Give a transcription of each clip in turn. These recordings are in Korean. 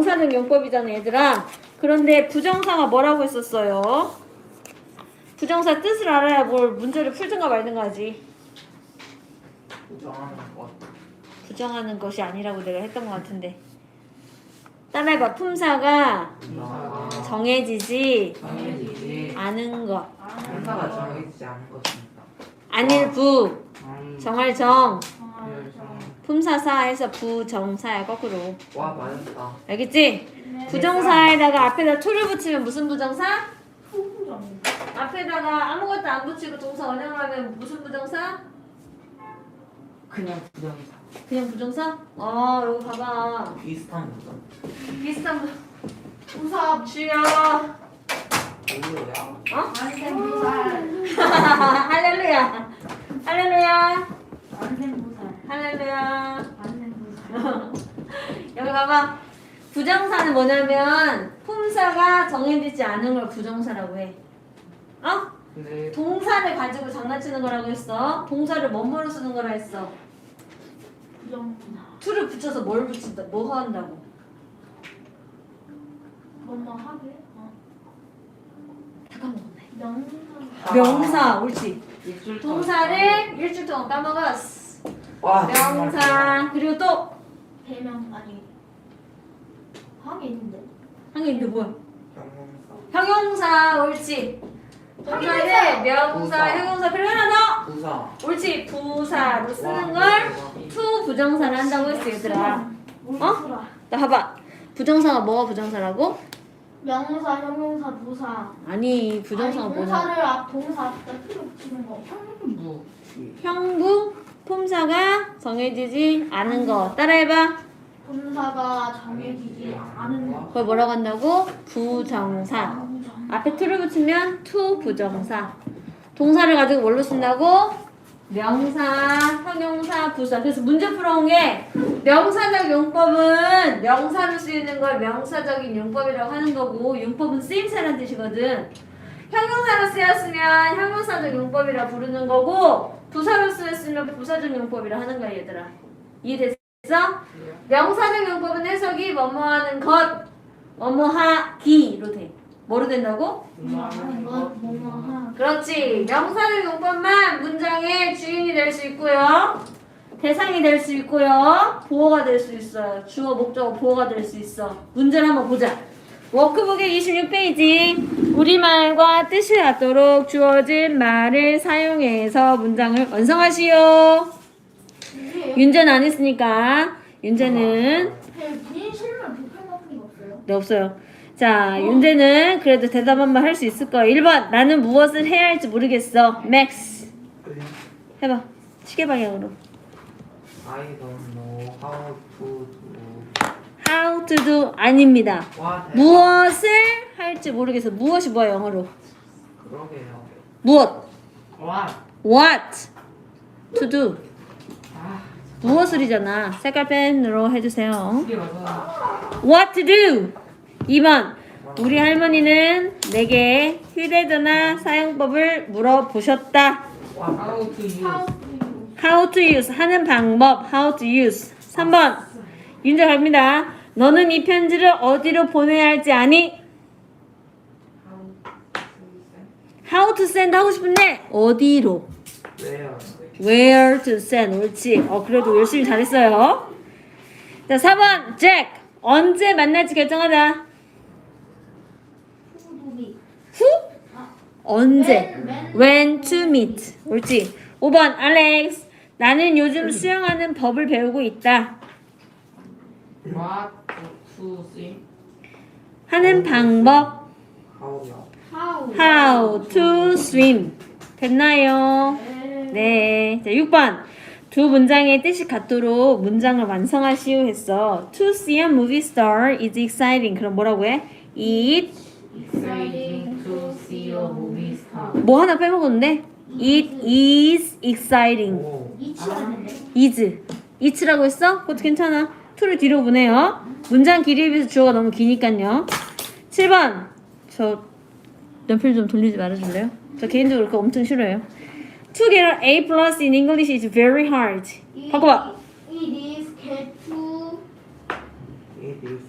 명사는 용법이잖아 얘들아. 그런데 부정사가 뭐라고 했었어요? 부정사 뜻을 알아야 뭘 문제를 풀든가 말든가 하지. 부정하는 것. 부정하는 것이 아니라고 내가 했던 것 같은데. 따라해봐. 품사가 정해지지 정해지지. 않은 것. 행사가 정해지지 않은 것입니다. 아닐 부. 정할 정. 품사사에서 부정사야 거꾸로. 와 맞았다. 알겠지? 부정사에다가 앞에다 to를 붙이면 무슨 부정사? 앞에다가 아무것도 안 붙이고 동사 원형을 하면 무슨 부정사? 그냥 부정이다. 그냥 부정사? 어 여기 봐봐 비슷한 부정. 비슷한 부 우사 주여 뭐야? 어? 부살 할렐루야 할렐루야 할렐루야 여기 봐봐. 부정사는 뭐냐면 품사가 정해지지 않은 걸 부정사라고 해. 어? 근데 동사를 가지고 장난치는 거라고 했어. 동사를 뭐뭐로 쓰는 거라 했어? 부정. to를 붙여서 뭘 붙인다 뭐 한다고? 뭐뭐 하게? 어. 다 까먹었네. 명사. 명사 옳지. 일주일 동사를 일주일 동안 까먹었어 와 정말 명사 그리고 또 대명 아니 하게 있는데? 한게 있는데 뭐야. 형용사 옳지. 동사를 명사 부사. 형용사. 그리고 하나 부사. 더 옳지. 부사로 쓰는 와, 걸 대박이다. to 부정사를 한다고 했어 얘들아. 울트라 나? 봐봐. 부정사가 뭐가 부정사라고? 명사 형용사 부사. 아니 부정사가 아니, 뭐냐? 동사를 앞 동사. 앞에다 필요 붙이는 거. 무. 형부 품사가 정해지지 않은 거. 따라해봐. 동사가 정해지지 않은 거. 그걸 뭐라고 한다고? 부정사. 부정 앞에 to를 붙이면 to 부정사. 동사를 가지고 뭘로 쓴다고? 명사, 형용사, 부사. 그래서 문제 풀어온 게 명사적 용법은 명사로 쓰이는 걸 명사적인 용법이라고 하는 거고 용법은 쓰임새라는 뜻이거든. 형용사로 쓰였으면 형용사적 용법이라 부르는 거고 부사로 쓰였으면 부사적 용법이라 하는 거야 얘들아 이해됐어? 명사적 용법은 해석이 뭐뭐 하는 것 뭐뭐 하기로 돼 뭐로 된다고? 그렇지. 명사적 용법만 문장의 주인이 될 수 있고요. 대상이 될 수 있고요. 보호가 될 수 있어요. 주어, 목적어 보호가 될 수 있어. 문제를 한번 보자. 워크북의 26페이지. 우리말과 뜻이 같도록 주어진 말을 사용해서 문장을 완성하시오. 윤재는 안 했으니까. 윤재는 거 없어요? 네. 자, 윤재는 그래도 대답 한번 할 수 있을 거예요. 1번. 나는 무엇을 해야 할지 모르겠어. 맥스. 해봐. 시계 방향으로. I don't know how to do. How to do 아닙니다. 와 대박. 무엇을 할지 모르겠어. 무엇이 뭐야 영어로? 그러게요. 무엇? 와. What to do? 아. 무엇을이잖아. 색깔 펜으로 해주세요. 이게 맞아. What to do? 2번. 우리 할머니는 내게 휴대전화 사용법을 물어보셨다. 와 how to use. How to use 하는 방법. How to use. 3번. 윤재 갑니다. 너는 이 편지를 어디로 보내야 할지 아니? How to send 하고 싶은데 어디로? 왜요? Where to send. 옳지. 어 그래도 열심히 잘했어요. 자 4번. Jack. 언제 만날지 결정하자. 후? 언제? When, to meet. 옳지. 5번. Alex. 나는 요즘 수영하는 법을 배우고 있다. What to swim? 하는 방법. How요? how How to swim. 됐나요? 네. 자, 6번. 두 문장의 뜻이 같도록 문장을 완성하시오 했어. To see a movie star is exciting. 그럼 뭐라고 해? It Exciting to see a movie star. 뭐 하나 빼먹었는데? It is exciting. 오. 이치였는데 is. it라고 했어? 그것도 괜찮아. To를 뒤로 보내요. 문장 길이에 비해서 주어가 너무 기니까요. 7번. 저 연필 좀 돌리지 말아줄래요? 저 개인적으로 그거 엄청 싫어해요. To get an A plus in English is very hard. 바꿔봐. It is get to It is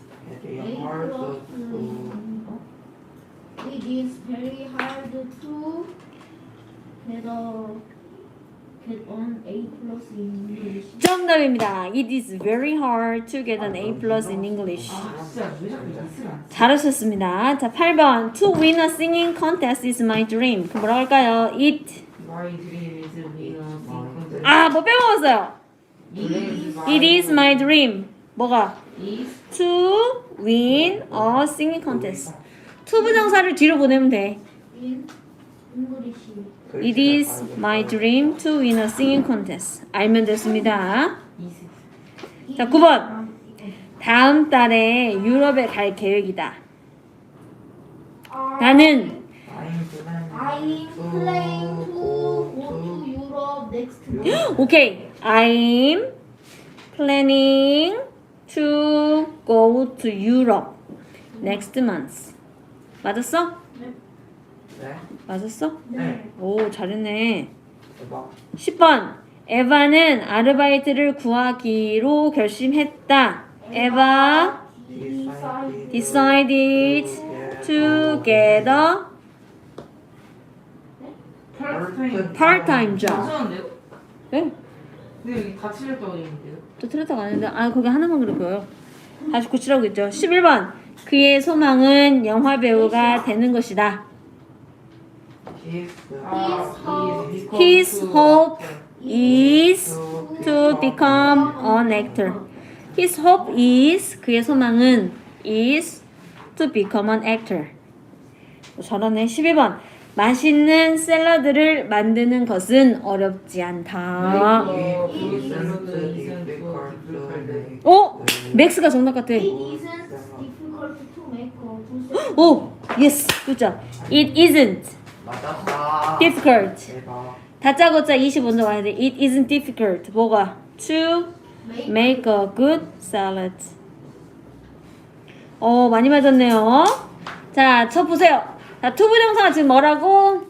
very A hard to It is very hard to get a get on A plus in English. 정답입니다. It is very hard to get an A plus in English. 아 잘하셨습니다. 자, 8번. To win a singing contest is my dream. 그 뭐라고 할까요? It. My dream is singer 아, 뭐 빼먹었어요. It is my dream. 뭐가? To win a singing contest. to 부정사를 뒤로 보내면 돼. In English. It is my dream to win a singing contest. 알면 됐습니다. 자, 9번. 다음 달에 유럽에 갈 계획이다. 나는 I'm planning to go to Europe next month. 오케이. I'm planning to go to Europe next month. 맞았어? 네? 맞았어? 네 오, 잘했네. 대박 10번. 에바는 아르바이트를 구하기로 결심했다. 에바 decided to get a part-time job. 괜찮은데요? 네? 근데 여기 다 틀렸다고 돼 있는데요? 또 틀렸다고 하는데 아 거기 하나만 그랬고요. 다시 고치라고 했죠. 11번. 그의 소망은 영화 배우가 되는 것이다. His hope is to become an actor. His hope is 그의 소망은 is to become an actor. 어, 잘하네. 12번. 맛있는 샐러드를 만드는 것은 어렵지 않다. 오! 맥스가 정답 같아. 오! 예스! 굿잡. It isn't 맞았다 difficult. 대박 다짜고짜 25점 와야 돼. It isn't difficult. 뭐가? To make a good salad. 어, 많이 맞았네요. 자, 쳐 보세요. 자, 투부정사가 지금 뭐라고?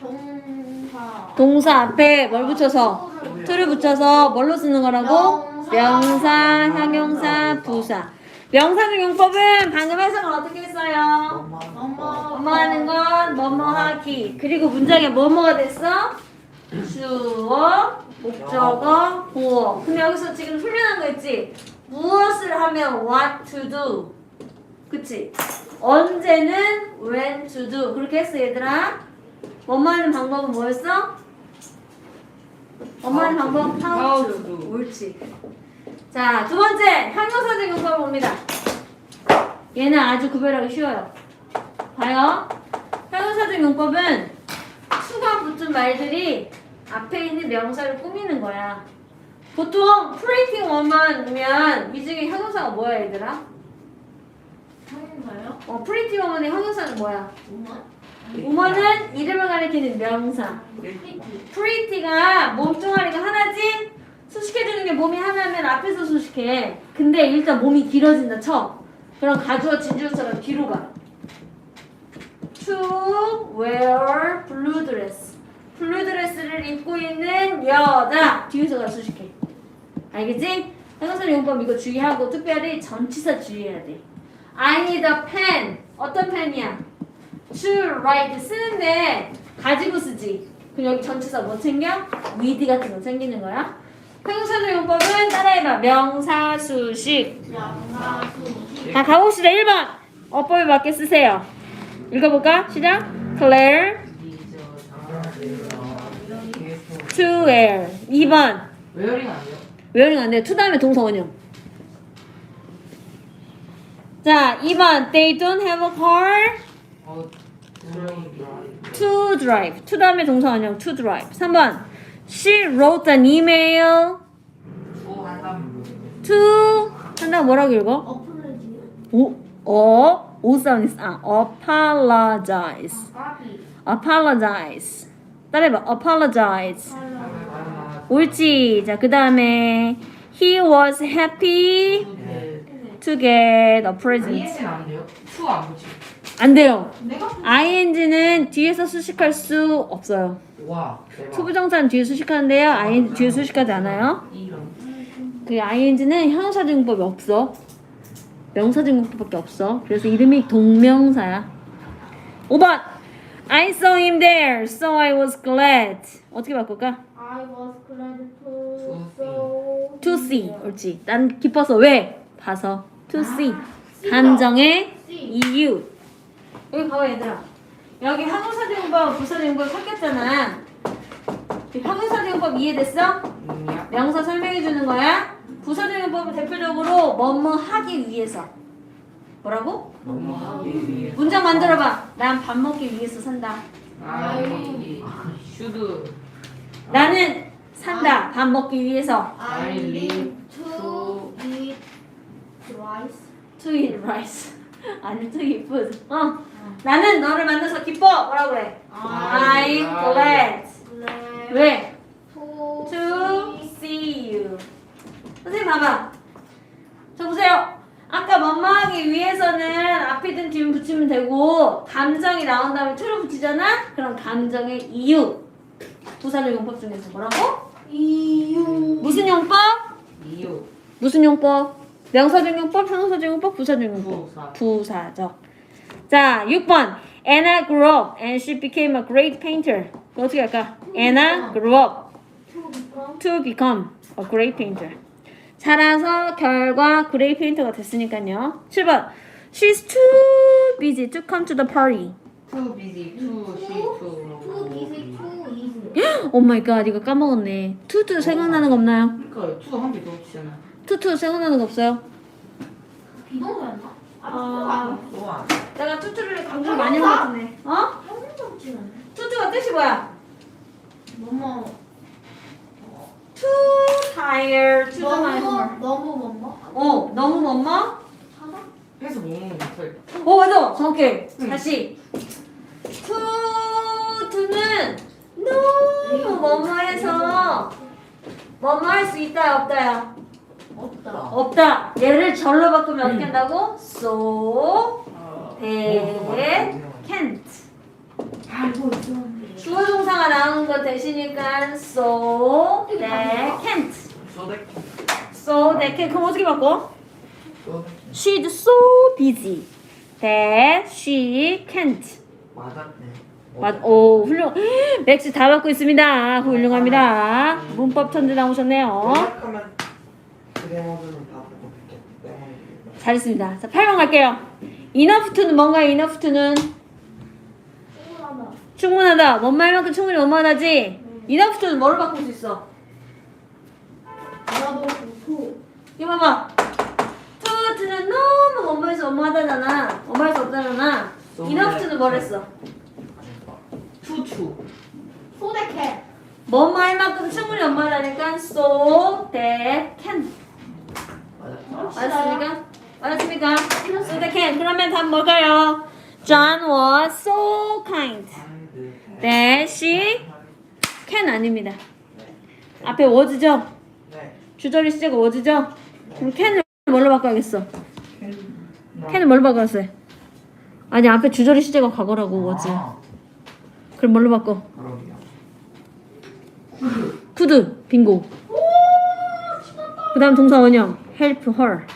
동사. 동사 앞에 뭘 붙여서? to를 붙여서 뭘로 쓰는 거라고? 명사, 형용사, 부사. 명사적 용법은 방금 해석을 어떻게 했어요? 엄마. 뭐뭐 하는 건 뭐뭐 하기. 그리고 문장에 뭐뭐가 됐어? 주어, 목적어, 보어. 근데 여기서 지금 훈련한 거 있지? 무엇을 하면 what to do. 그치? 언제는 when to do. 그렇게 했어, 얘들아. 뭐뭐 하는 방법은 뭐였어? 뭐뭐 하는 방법? how to. to do. 옳지. 자, 두 번째. 형용사적 용법을 봅니다. 얘는 아주 구별하기 쉬워요. 봐요. 형용사적 용법은 수가 붙은 말들이 앞에 있는 명사를 꾸미는 거야. 보통 pretty woman이면 이 중에 형용사가 뭐야, 얘들아? 형인가요? 어, pretty woman의 형용사는 뭐야? 엄마. woman은 이름을 가리키는 명사. pretty가 몸뚱아리가 하나지? 수식해주는 게 몸이 하나 면 앞에서 수식해. 근데 일단 몸이 길어진다 쳐. 그럼 가주어 진주어처럼 뒤로 가. To wear blue dress. 블루 드레스를 입고 있는 여자. 뒤에서 가 수식해. 알겠지? 형용사 용법 이거 주의하고 특별히 전치사 주의해야 돼. I need a pen. 어떤 펜이야? to write 쓰는데 가지고 쓰지. 그럼 여기 전치사 뭐 챙겨? with 같은 거 챙기는 거야. 형용사적 용법은 따라해봐. 명사 수식. 양가 수. 자 가봅시다. 1번. 어법에 맞게 쓰세요. 읽어볼까? 시작. Claire to wear. 2번. 웨어링 아니에요? 웨어링 안 돼. to 다음에 동사 원형. 자, 2번. They don't have a car 어 to drive. to 다음에 동사 원형. to drive. 3번. She wrote an email 또 한다면 to 한다 뭐라고 읽어? 어플레지. 오, 어, 오 사운드 있어. 아, apologize. 까비. apologize. 따라해봐. apologize. 팔라. 옳지. 자, 그 다음에 he was happy to get a present. ING는 안 돼요? 투안 붙이 안 돼요. ing는 뒤에서 수식할 수 없어요. 와 투부정사는 뒤에 수식하는데요. ing 뒤에 수식하지 않아요. 그 ing는 형용사적 용법이 없어. 명사진공법밖에 없어. 그래서 이름이 동명사야. 5번. I saw him there, so I was glad. 어떻게 바꿀까? I was glad to To so To see. 옳지. 난 기뻐서 왜? 봐서. To see. C가 감정의 see. 이유. 여기 봐봐 얘들아. 여기 형용사대용법, 부사 대용법 섞였잖아. 이 형용사대용법 이해됐어? 음, 명사 설명해 주는 거야. 부사 대용법은 대표적으로 뭐뭐 하기 위해서. 뭐라고? 너무 하기 위해. 문장 만들어봐. 난 밥 먹기 위해서 산다. I should. 나는 산다. 밥 먹기 위해서. I live to eat rice. To eat rice. 아니 to eat food. 어. 나는 너를 만나서 기뻐. 뭐라고 그래? I'm glad. 왜? to see you. 선생님 봐봐. 저 보세요. 아까 뭐뭐 하기 위해서는 앞이든 뒤면 붙이면 되고 감정이 나온 다음에 to를 붙이잖아? 그럼 감정의 이유. 부사적 용법 중에서 뭐라고? 이유 무슨 용법? 이유. 무슨 용법? 명사적 용법, 형용사적 용법, 부사적 용법. 부사. 부사적. 자, 6번. Anna grew up and she became a great painter. 어떻게 할까? Anna grew up to become a great painter. 자라서 결과 great painter가 됐으니까요. 7번. She's too busy to come to the party. Too busy. Too she too. too busy too easy. Oh my god, 이거 까먹었네. 투투 생각나는 거 없나요? 그러니까 two 한개더 붙이잖아. 투투 생각나는 거 없어요? 비동사였나? 아. 아. 내가 투투를 강조를 많이 한 것 같은데. 어? 투투가 뜻이 뭐야? 뭐뭐 Too tired to the 너무. 너무 뭐뭐 어, 너무 뭐뭐? 하나 해서 못할. 어, 맞아. 정확해. 응. 다시. to는 너무 뭐뭐 해서 뭐뭐 할 수 있다야, 없다야? 없다. 없다. 얘를 절로 바꾸면 어떻게 한다고? so, 어. they can't. 알고. 주어 동사가 나오는 거 대신이니까 so, they can't. so, they can. 그럼 어떻게 바꿔? She's so busy that she can't. 맞았네. 맞, 오, 훌륭. 맥스 다 받고 있습니다. 훌륭합니다. 문법 천재 나오셨네요. 그래 보고. 잘했습니다. 자, 8번 갈게요. enough to는 뭔가요? enough to는 충분하다. 충분하다. 뭔 말만큼 충분히 뭐만하지? enough to는 뭐를 바꿀 수 있어? 나도 고 이거 봐봐. to to는 너무 뭐뭐해서 뭐하다잖아. 뭐할 수 없다잖아. enough to는 뭘 했어? 추추. 소대캐. 뭔 말만큼 충분히 뭐하다니까 so that can. 맞았다. 맞았습니까? 맞았습니까? So can. 그러면 답 뭘까요? John was so kind that she can 아닙니다. 앞에 was죠? 네. 주절이 시제가 was죠? 그럼 can을 뭘로 바꿔야겠어? can을 뭘로 바꿔놨어요? 아니 앞에 주절이 시제가 과거라고 was. 아, 그럼 뭘로 바꿔? could 빙고. 그 다음 동사 원형 help her.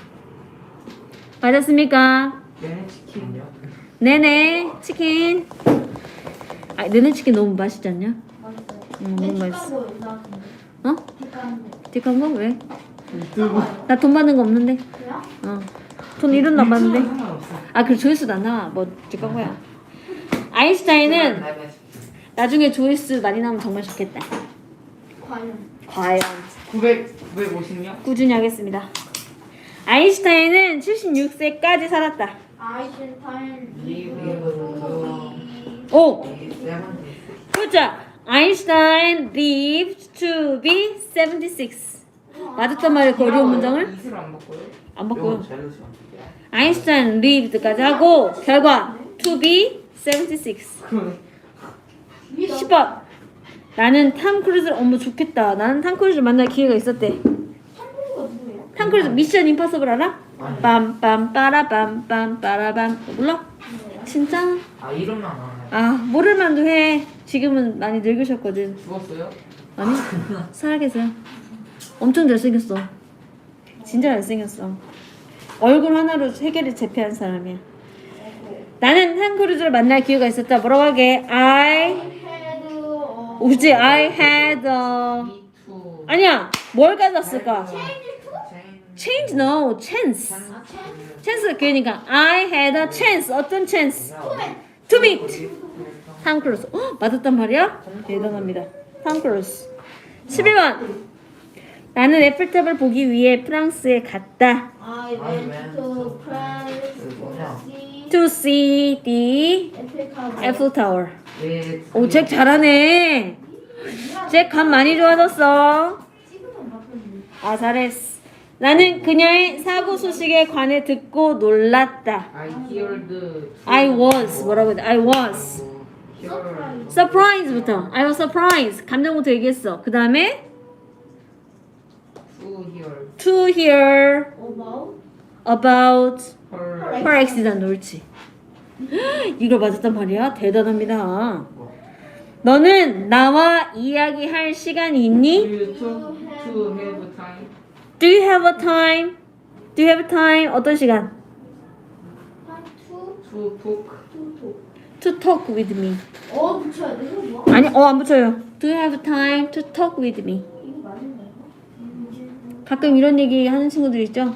맞았습니까? 얘네 치킨요? 네네 치킨. 아 네네 치킨 너무 맛있지 않냐? 맛있어요. 음, 내 너무 맛있어. 거 나왔는데. 어? 뒷간 거. 왜? 나 돈 받는 거 없는데. 그래요? 어. 돈 1원 남았는데. 아, 그 조회수 안 나와. 뭐 뒷간 거야. 아인슈타인은 나중에 조회수 많이 나오면 정말 좋겠다. 과연. 과연 900, 950요? 꾸준히 하겠습니다. 아인슈타인은 76세까지 살았다. 아이신타인 리뷰. 오, 세 번째. 보자. 아인슈타인 lived to be 76. 맞았단 말이야, 그 어려운 문장을? 이슬 안 바꿔요? 안 바꿔요. 아인슈타인 lived까지 하고 결과 to be 76. 그러네. 10번. 나는 탐 크루즈를 어머 좋겠다. 나는 탐 크루즈를 만날 기회가 있었대. 한국어가 누구예요? 탐 크루즈 미션 임파서블 알아? 빰빰 빠라빰 빰 빠라밤 몰라? 진짜? 아, 이름만 알아요. 아 모를 만도 해. 지금은 많이 늙으셨거든. 죽었어요? 아니 살아계세요. 엄청 잘생겼어. 진짜 잘생겼어. 얼굴 하나로 세계를 제패한 사람이야. 나는 한 크루즈를 만날 기회가 있었다. 뭐라고 하게? I had 어 우지 I had a 아니야 뭘 가졌을까? Change no chance. 아 change 찬스가 그러니까 I had a chance 어떤 chance? To meet 탐 크루즈. 어, 맞았단 말이야? 대단합니다. 탐 크루즈. 11번 나는 에펠탑을 보기 위해 프랑스에 갔다. I went to France to see To see the 에펠탑 Eiffel Tower. 왜 오, 잭 잘하네. 잭 감 많이 좋아졌어. 아, 잘했어. 나는 그녀의 사고 소식에 관해 듣고 놀랐다. I heard I was 뭐라고 해야 돼? I was heard surprise부터. I was surprised. 감정부터 얘기했어. 그 다음에 to hear to hear about about her her accident. 옳지. 이걸 맞았단 말이야. 대단합니다. 너는 나와 이야기할 시간이 있니? Do you talk to have? Do you have a time? Do you have time? 어떤 시간? to To talk to to To talk with me. 어 붙여야 돼 이거 뭐 아니, 어, 안 붙여요. Do you have time to talk with me? 이거 맞은 거야 가끔 이런 얘기 하는 친구들 있죠?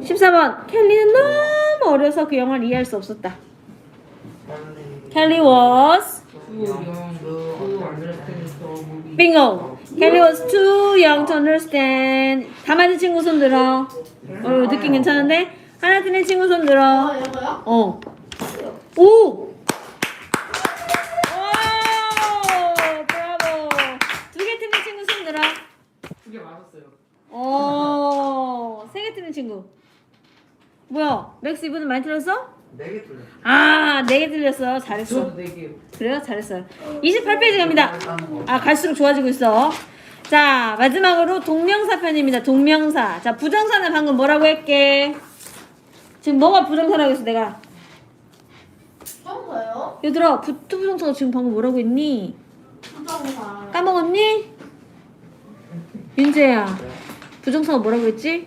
14번. 켈리는 너무 어려서 그 영화를 이해할 수 없었다. 켈리 was too young to understand the movie. bingo. 켈리 was too young to understand. 다 맞은 친구 손 들어. 어, 느낌 괜찮은데? 하나 틀린 친구 손 들어. 아 이거요? 어. 오! 오! 브라보! 두 개 틀린 친구 손 들어. 두개 맞았어요. 오! 세 개 틀린 친구. 뭐야? 맥스 이번엔 많이 틀렸어? 네개 틀렸어. 아, 네 개 틀렸어. 잘했어. 저도 네 개. 그래요? 잘했어요. 28페이지 갑니다. 아, 갈수록 좋아지고 있어. 자, 마지막으로 동명사 편입니다. 동명사. 자, 부정사는 방금 뭐라고 했게? 지금 뭐가 부정사라고 했어, 내가? 부정사요? 얘들아, 부, 투부정사가 지금 방금 뭐라고 했니? 부정사 까먹었니? 윤재야, 부정사가 뭐라고 했지?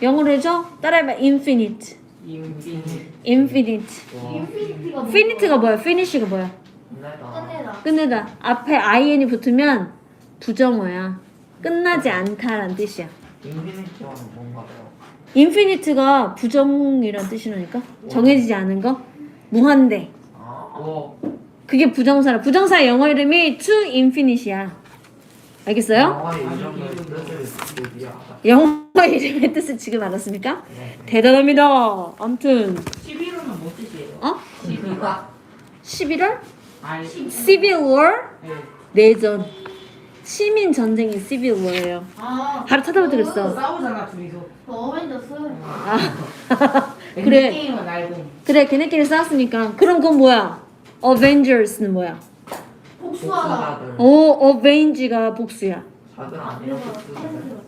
영어로 해줘? 따라해봐. infinite. 인피니티가 finite가 뭐야? finish가 뭐야? 끝내다 끝내다. 앞에 in이 붙으면 부정어야. 끝나지 않다라는 뜻이야. 인피니티와는 뭔가요? infinite가 부정이란 뜻이라니까? 정해지지 않은 거? 무한대. 아, 어. 그게 부정사라. 부정사의 영어 이름이 to infinite이야. 알겠어요? 영화의 이름을 뜻을 얘기하다. 영어 이름의 뜻을 지금 알았습니까? 네. 대단합니다. 아무튼 11호는 뭐 뜻이에요? 어? 11호. 11월 아니, Civil War 네. 내전 시민 전쟁이 Civil War예요. 아 바로 찾아보자 그랬어. 싸우잖아, 둘이서. 그 어벤져스 아 그래 게임은 알고. 그래 걔네끼리 싸웠으니까 그럼 그건 뭐야? Avengers는 뭐야? 복수하다. 오 Avenge가 복수야.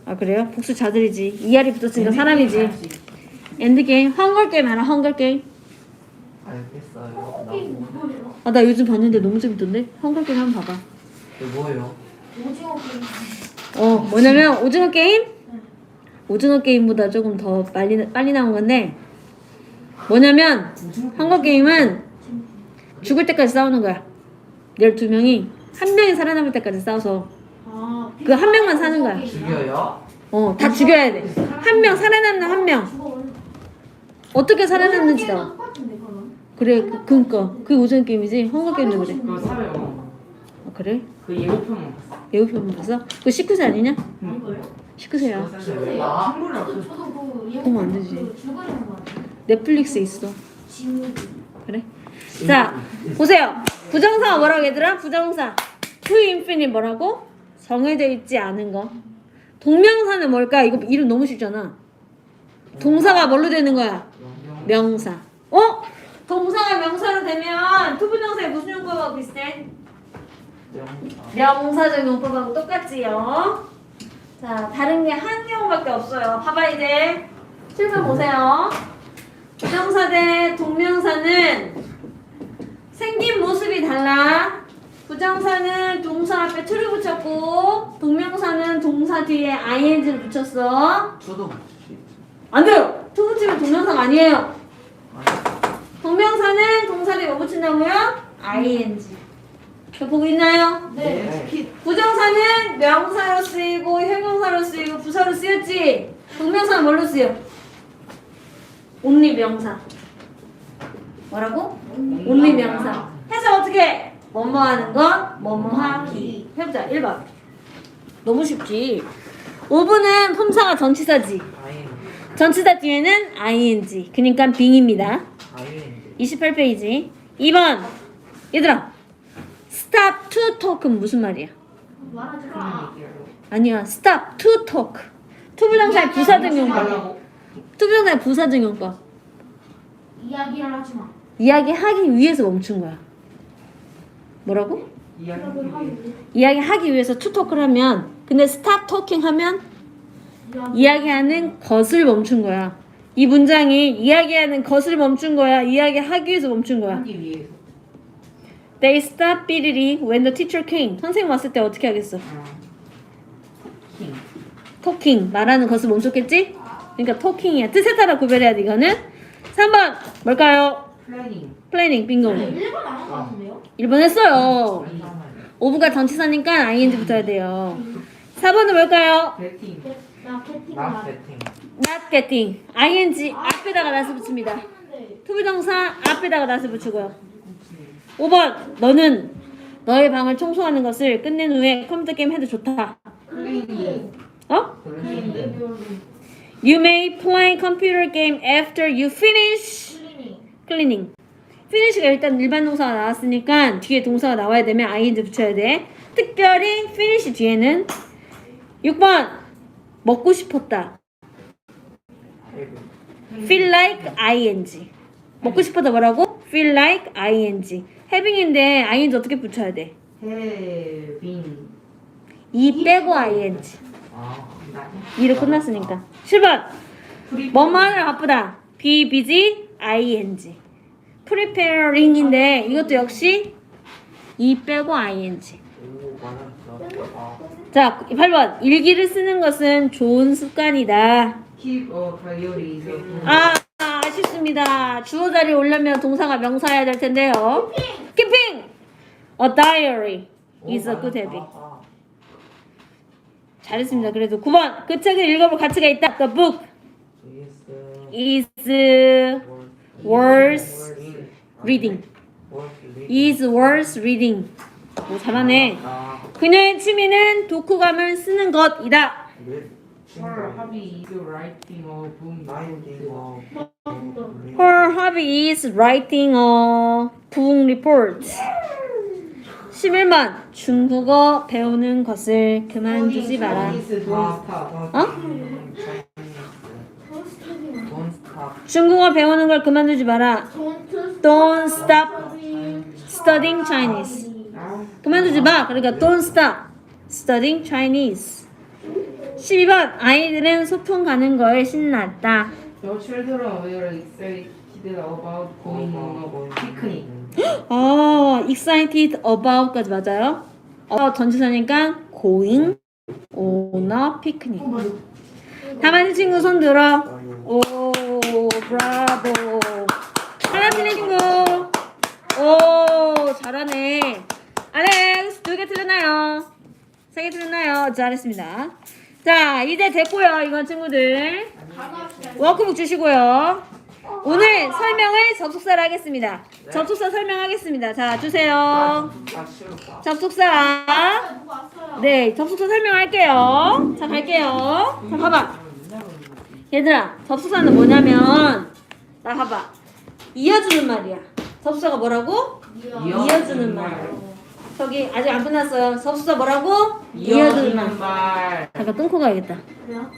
아 그래요? 복수 자들이지. 이알이 붙었으니까 사람이지. 엔드게임, 헝거게임 알아? 헝거게임? 알겠어요. 나 게임 뭐. 아 나 요즘 봤는데 너무 재밌던데? 헝거게임 한번 봐봐. 그 뭐예요? 오징어 게임 어 뭐냐면 오징어 게임? 오징어 게임보다 조금 더 빨리 빨리 나온 건데 뭐냐면 헝거 게임은 죽을 때까지 싸우는 거야. 12명이 한 명이 살아남을 때까지 싸워서 아 그한 명만 사는 거야. 죽여요? 어 다 죽여야 돼. 한 명 살아남는 한 명. 어떻게 살아남는지도. 똑같은데 그래 그 그니까 그 오징어 게임이지. 헝거 게임도 그래. 그거 사요. 아, 그래? 그 예고편만 봤어. 예고편 봤어? 그거 19세 아니냐? 이거요? 19세야. 왜 나? 한국을 저도 그 그러면 안 되지. 그 죽으려는 거 같아요 넷플릭스에 있어. 그래? 자, 보세요. 부정사 뭐라고 얘들아? 부정사. to infinite 뭐라고? 정해져 있지 않은 거. 동명사는 뭘까? 이거 이름 너무 쉽잖아. 동사가 뭘로 되는 거야? 명사. 어? 동사가 명사로 되면 투부정사에 무슨 용법하고 비슷해? 명사적 용법하고 똑같지요. 자, 다른 게 한 경우밖에 없어요. 봐봐 이제. 7번 보세요. 부정사 대 동명사는 생긴 모습이 달라. 부정사는 동사 앞에 to를 붙였고 동명사는 동사 뒤에 ing를 붙였어. 투도 안 돼요. to 붙이면 동명사가 아니에요. 동명사는 동사 뒤에 뭐 붙인다고요? ing. 저 보고 있나요? 네. 부정사는 명사로 쓰이고 형용사로 쓰이고 부사로 쓰였지. 동명사는 뭘로 쓰여? only 명사. 뭐라고? only 명사. 해서 어떻게? 뭐뭐 하는 것, 뭐뭐 하기. 해보자. 1번. 너무 쉽지. 5분은 품사가 전치사지. 전치사 뒤에는 ing. 그러니까 빙입니다. 아인 28페이지. 2번. 얘들아. stop to talk은 무슨 말이야? 아니야. stop to talk. 투부정사의 부사등 용법. 투부정사의 부사등 용법. 이야기를 하지 마. 이야기하기 위해서 멈춘 거야. 뭐라고? 하기 이야기하기 위해서 to talk를 하면 근데 stop talking 하면 이야기. 이야기하는 것을 멈춘 거야. 이 문장이 이야기하는 것을 멈춘 거야. 이야기하기 위해서 멈춘 거야. 하기 위해서 They stopped 삐리리 when the teacher came. 선생님 왔을 때 어떻게 하겠어? 킹 토킹 말하는 것을 멈췄겠지? 그러니까 토킹이야. 뜻에 따라 구별해야 돼 이거는. 3번 뭘까요? 플래닝 플래닝 빙고. 1번 안한 것 같은데요? 1번 했어요. 잠깐만요 5부가 전치사니까 ing 붙어야 돼요. 4번은 뭘까요? 배팅 나 캐팅 나 나. 배팅 not getting. ing 앞에다가 낫을 붙입니다. 투부정사 앞에다가 낫을 붙이고요. 5번 너는 너의 방을 청소하는 것을 끝낸 후에 컴퓨터 게임 해도 좋다. 어? You may play computer game after you finish cleaning. finish가 일단 일반 동사가 나왔으니까 뒤에 동사가 나와야 되면 ing 붙여야 돼. 특별히 finish 뒤에는 6번 먹고 싶었다. feel like ing. 먹고 싶었다 뭐라고? feel like ing. having인데 ing 어떻게 붙여야 돼? 해빙 이 빼고 ing. 아 이로 끝났으니까. 7번 뭐뭐 하느라 바쁘다. be busy ing. preparing인데 이것도 역시 이 빼고 ing. 오아 자, 8번. 일기를 쓰는 것은 좋은 습관이다. keep a diary is a 아, 아쉽습니다. 주어 자리에 오려면 동사가 명사여야 될 텐데요. keeping a diary is a good habit. 잘했습니다. 그래도 9번. 그 책을 읽어볼 가치가 있다. The book is worth reading. is worth reading. 오, 잘하네. 그녀의 취미는 독후감을 쓰는 것이다. Her hobby is writing a book. Her hobby is writing a book report. 11번. 중국어 배우는 것을 그만두지 마라. 어? Don't stop. 중국어 배우는 걸 그만두지 마라. Don't Don't stop studying Chinese. 그만두지 마. 그러니까 don't stop studying Chinese. 12번. 아이들은 소풍 가는 거에 신났다. The children were excited about going on a picnic. 어, excited about까지 맞아요? about 전치사니까 going on a picnic. 다 맞은 친구 손 들어. 오, 브라보. 하나 틀린 친구. 오, 잘하네. 알렉스, 두 개 틀렸나요? 세개 틀렸나요? 잘했습니다. 자, 이제 됐고요, 이건 친구들. 워크북 주시고요. 오늘 설명을 접속사로 하겠습니다. 접속사 설명하겠습니다. 자, 주세요. 접속사. 네, 접속사 설명할게요. 자, 갈게요. 자, 봐봐. 얘들아, 접속사는 뭐냐면, 나 봐봐. 이어주는 말이야. 접속사가 뭐라고? 이어주는 말. 저기 아직 안 끝났어요. 접속사 뭐라고? 말. 잠깐 끊고 가야겠다. 그래요?